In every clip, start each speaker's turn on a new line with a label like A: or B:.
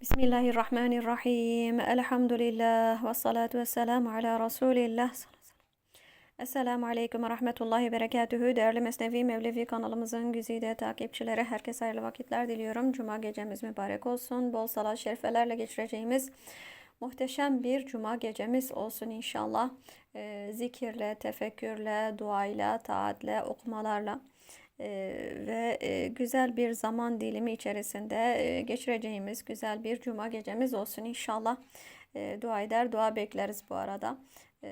A: Bismillahirrahmanirrahim. Elhamdülillah ve salatu ve selamu ala Resulillah. Esselamu Aleyküm ve Rahmetullahi ve Berekatühü. Değerli Mesnevi Mevlevi kanalımızın güzide takipçileri herkese hayırlı vakitler diliyorum. Cuma gecemiz mübarek olsun. Bol salat şerifelerle geçireceğimiz muhteşem bir cuma gecemiz olsun inşallah. Ee, zikirle, tefekkürle, duayla, taatle, okumalarla ve e, güzel bir zaman dilimi içerisinde e, geçireceğimiz güzel bir cuma gecemiz olsun inşallah. E, dua eder, dua bekleriz bu arada.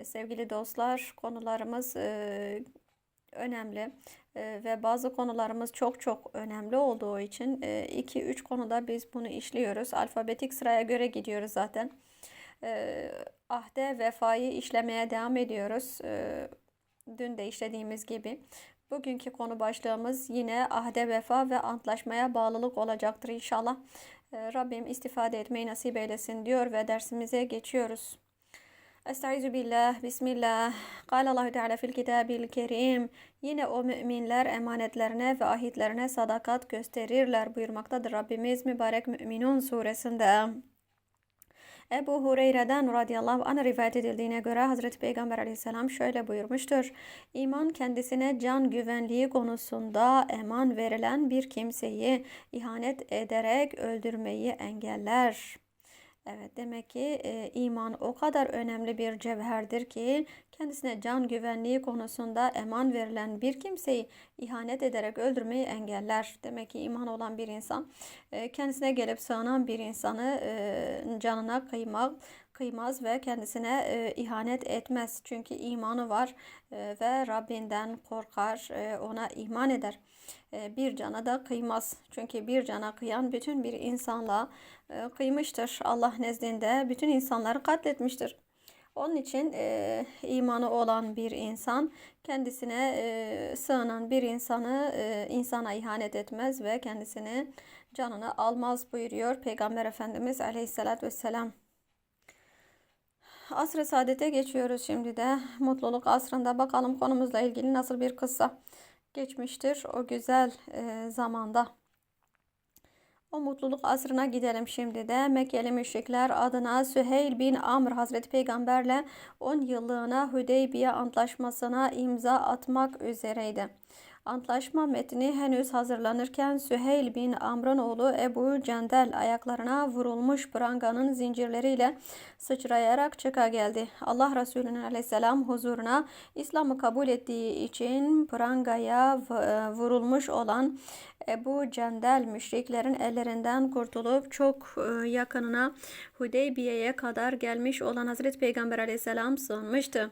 A: Sevgili dostlar, konularımız önemli ve bazı konularımız çok çok önemli olduğu için 2-3 konuda biz bunu işliyoruz. Alfabetik sıraya göre gidiyoruz zaten. Ahde vefayı işlemeye devam ediyoruz. Dün de işlediğimiz gibi. Bugünkü konu başlığımız yine ahde vefa ve antlaşmaya bağlılık olacaktır inşallah. Ee, Rabbim istifade etmeyi nasip eylesin diyor ve dersimize geçiyoruz. Estaizu billah, bismillah. Allahu Teala fil kitabil kerim. Yine o müminler emanetlerine ve ahitlerine sadakat gösterirler buyurmaktadır Rabbimiz mübarek Müminun suresinde. Ebu Hureyre'den radıyallahu anh rivayet edildiğine göre Hazreti Peygamber aleyhisselam şöyle buyurmuştur. İman kendisine can güvenliği konusunda eman verilen bir kimseyi ihanet ederek öldürmeyi engeller. Evet demek ki e, iman o kadar önemli bir cevherdir ki kendisine can güvenliği konusunda eman verilen bir kimseyi ihanet ederek öldürmeyi engeller. Demek ki iman olan bir insan e, kendisine gelip sığınan bir insanı e, canına kıymak kıymaz ve kendisine e, ihanet etmez. Çünkü imanı var e, ve Rabbinden korkar, e, ona iman eder. E, bir cana da kıymaz. Çünkü bir cana kıyan bütün bir insanla e, kıymıştır. Allah nezdinde bütün insanları katletmiştir. Onun için e, imanı olan bir insan kendisine e, sığınan bir insanı e, insana ihanet etmez ve kendisini canını almaz buyuruyor Peygamber Efendimiz Aleyhisselatü Vesselam. Asr-ı saadete geçiyoruz şimdi de. Mutluluk asrında bakalım konumuzla ilgili nasıl bir kıssa geçmiştir o güzel e, zamanda. O mutluluk asrına gidelim şimdi de. Mekkeli müşrikler adına Süheyl bin Amr Hazreti Peygamberle 10 yıllığına Hüdeybiye antlaşmasına imza atmak üzereydi. Antlaşma metni henüz hazırlanırken Süheyl bin Amr'ın oğlu Ebu Cendel ayaklarına vurulmuş pranganın zincirleriyle sıçrayarak çıka geldi. Allah Resulü'nün aleyhisselam huzuruna İslam'ı kabul ettiği için prangaya e, vurulmuş olan Ebu Cendel müşriklerin ellerinden kurtulup çok e, yakınına Hudeybiye'ye kadar gelmiş olan Hazreti Peygamber aleyhisselam sığınmıştı.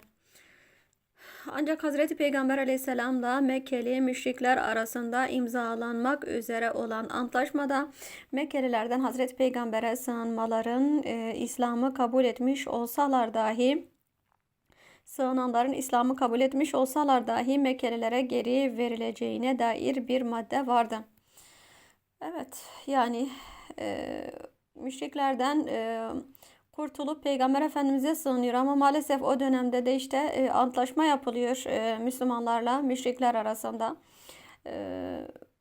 A: Ancak Hazreti Peygamber aleyhisselamla Mekkeli müşrikler arasında imzalanmak üzere olan antlaşmada Mekkelilerden Hazreti Peygamber'e sığınmaların e, İslam'ı kabul etmiş olsalar dahi sığınanların İslam'ı kabul etmiş olsalar dahi Mekkelilere geri verileceğine dair bir madde vardı. Evet yani e, müşriklerden e, kurtulup Peygamber Efendimiz'e sığınıyor. Ama maalesef o dönemde de işte e, antlaşma yapılıyor e, Müslümanlarla müşrikler arasında. E,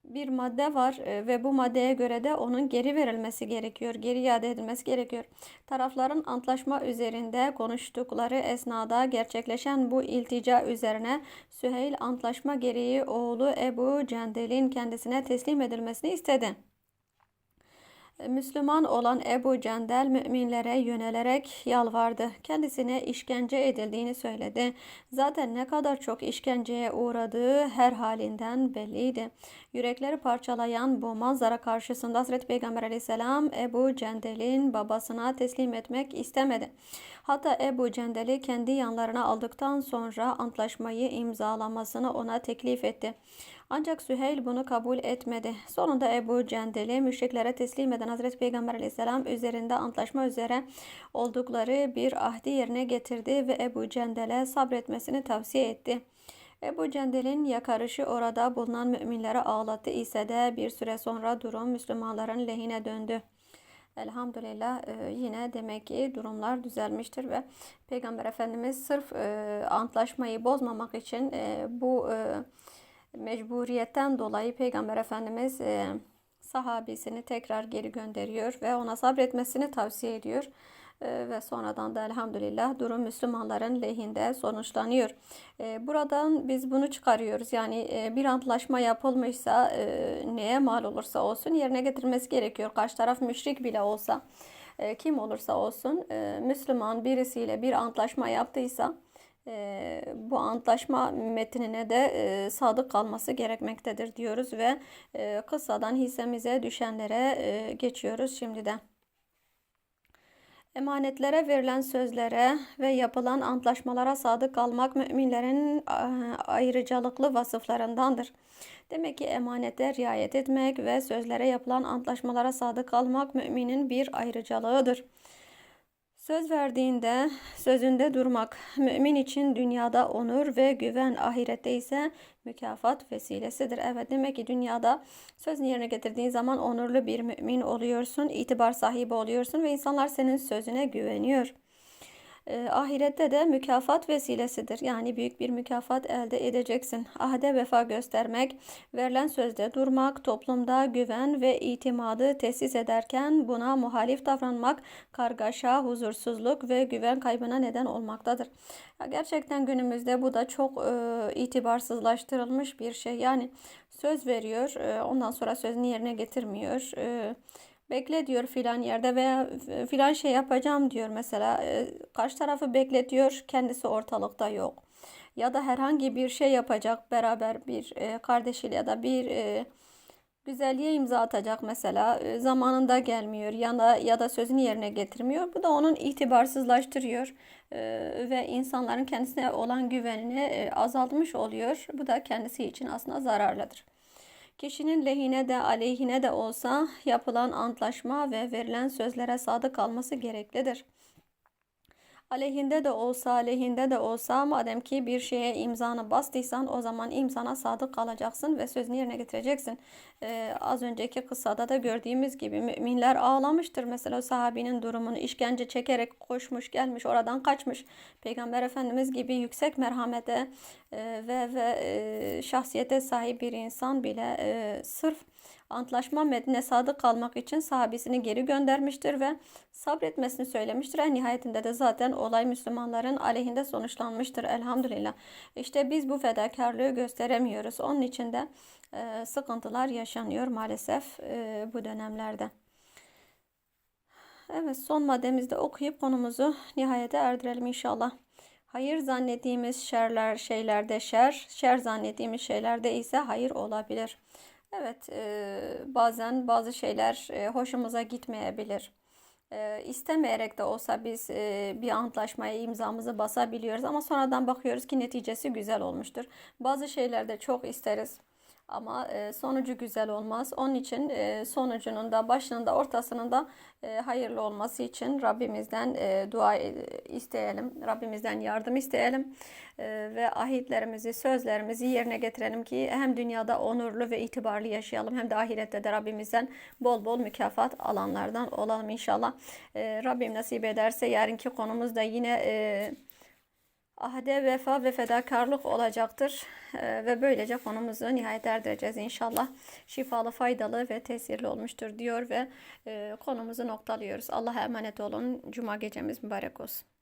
A: bir madde var e, ve bu maddeye göre de onun geri verilmesi gerekiyor, geri iade edilmesi gerekiyor. Tarafların antlaşma üzerinde konuştukları esnada gerçekleşen bu iltica üzerine Süheyl antlaşma gereği oğlu Ebu Cendel'in kendisine teslim edilmesini istedi. Müslüman olan Ebu Cendel müminlere yönelerek yalvardı. Kendisine işkence edildiğini söyledi. Zaten ne kadar çok işkenceye uğradığı her halinden belliydi. Yürekleri parçalayan bu manzara karşısında Hazreti Peygamber aleyhisselam Ebu Cendel'in babasına teslim etmek istemedi. Hatta Ebu Cendel'i kendi yanlarına aldıktan sonra antlaşmayı imzalamasını ona teklif etti. Ancak Süheyl bunu kabul etmedi. Sonunda Ebu Cendel'i müşriklere teslim eden Hazreti Peygamber aleyhisselam üzerinde antlaşma üzere oldukları bir ahdi yerine getirdi ve Ebu Cendel'e sabretmesini tavsiye etti. Ebu Cendel'in yakarışı orada bulunan müminlere ağlattı ise de bir süre sonra durum Müslümanların lehine döndü. Elhamdülillah e, yine demek ki durumlar düzelmiştir ve Peygamber Efendimiz sırf e, antlaşmayı bozmamak için e, bu mecburiyetten dolayı Peygamber Efendimiz sahabisini tekrar geri gönderiyor ve ona sabretmesini tavsiye ediyor. Ee, ve sonradan da elhamdülillah durum Müslümanların lehinde sonuçlanıyor. Ee, buradan biz bunu çıkarıyoruz. Yani e, bir antlaşma yapılmışsa e, neye mal olursa olsun yerine getirmesi gerekiyor. Karşı taraf müşrik bile olsa e, kim olursa olsun e, Müslüman birisiyle bir antlaşma yaptıysa e, bu antlaşma metnine de e, sadık kalması gerekmektedir diyoruz ve e, kıssadan hissemize düşenlere e, geçiyoruz şimdiden. Emanetlere verilen sözlere ve yapılan antlaşmalara sadık kalmak müminlerin e, ayrıcalıklı vasıflarındandır. Demek ki emanete riayet etmek ve sözlere yapılan antlaşmalara sadık kalmak müminin bir ayrıcalığıdır. Söz verdiğinde sözünde durmak mümin için dünyada onur ve güven ahirette ise mükafat vesilesidir. Evet demek ki dünyada sözünü yerine getirdiğin zaman onurlu bir mümin oluyorsun, itibar sahibi oluyorsun ve insanlar senin sözüne güveniyor. E, ahirette de mükafat vesilesidir. Yani büyük bir mükafat elde edeceksin. Ahde vefa göstermek, verilen sözde durmak, toplumda güven ve itimadı tesis ederken buna muhalif davranmak kargaşa, huzursuzluk ve güven kaybına neden olmaktadır. Gerçekten günümüzde bu da çok e, itibarsızlaştırılmış bir şey. Yani söz veriyor, e, ondan sonra sözünü yerine getirmiyor. E, Bekle diyor filan yerde veya filan şey yapacağım diyor mesela. E, karşı tarafı bekletiyor, kendisi ortalıkta yok. Ya da herhangi bir şey yapacak beraber bir e, kardeşiyle ya da bir e, güzelliğe imza atacak mesela zamanında gelmiyor ya da ya da sözünü yerine getirmiyor. Bu da onun itibarsızlaştırıyor ve insanların kendisine olan güvenini azaltmış oluyor. Bu da kendisi için aslında zararlıdır. Kişinin lehine de aleyhine de olsa yapılan antlaşma ve verilen sözlere sadık kalması gereklidir aleyhinde de olsa aleyhinde de olsa madem ki bir şeye imzanı bastıysan o zaman imzana sadık kalacaksın ve sözünü yerine getireceksin. Ee, az önceki kıssada da gördüğümüz gibi müminler ağlamıştır. Mesela sahabinin durumunu işkence çekerek koşmuş gelmiş oradan kaçmış. Peygamber Efendimiz gibi yüksek merhamete e, ve ve e, şahsiyete sahip bir insan bile e, sırf antlaşma metnine sadık kalmak için sahabisini geri göndermiştir ve sabretmesini söylemiştir. En nihayetinde de zaten olay Müslümanların aleyhinde sonuçlanmıştır elhamdülillah. İşte biz bu fedakarlığı gösteremiyoruz. Onun için de e, sıkıntılar yaşanıyor maalesef e, bu dönemlerde. Evet son maddemizde okuyup konumuzu nihayete erdirelim inşallah. Hayır zannettiğimiz şerler şeylerde şer, şer zannettiğimiz şeylerde ise hayır olabilir. Evet, e, bazen bazı şeyler e, hoşumuza gitmeyebilir. E, istemeyerek de olsa biz e, bir antlaşmaya imzamızı basabiliyoruz ama sonradan bakıyoruz ki neticesi güzel olmuştur. Bazı şeylerde çok isteriz. Ama e, sonucu güzel olmaz. Onun için e, sonucunun da başının da ortasının da e, hayırlı olması için Rabbimizden dua isteyelim. Rabbimizden yardım isteyelim. Ve ahitlerimizi, sözlerimizi yerine getirelim ki hem dünyada onurlu ve itibarlı yaşayalım hem de ahirette de Rabbimizden bol bol mükafat alanlardan olalım inşallah. Rabbim nasip ederse yarınki konumuz da yine e, ahde vefa ve fedakarlık olacaktır. Ee, ve böylece konumuzu nihayet erdireceğiz inşallah. Şifalı, faydalı ve tesirli olmuştur diyor ve e, konumuzu noktalıyoruz. Allah'a emanet olun. Cuma gecemiz mübarek olsun.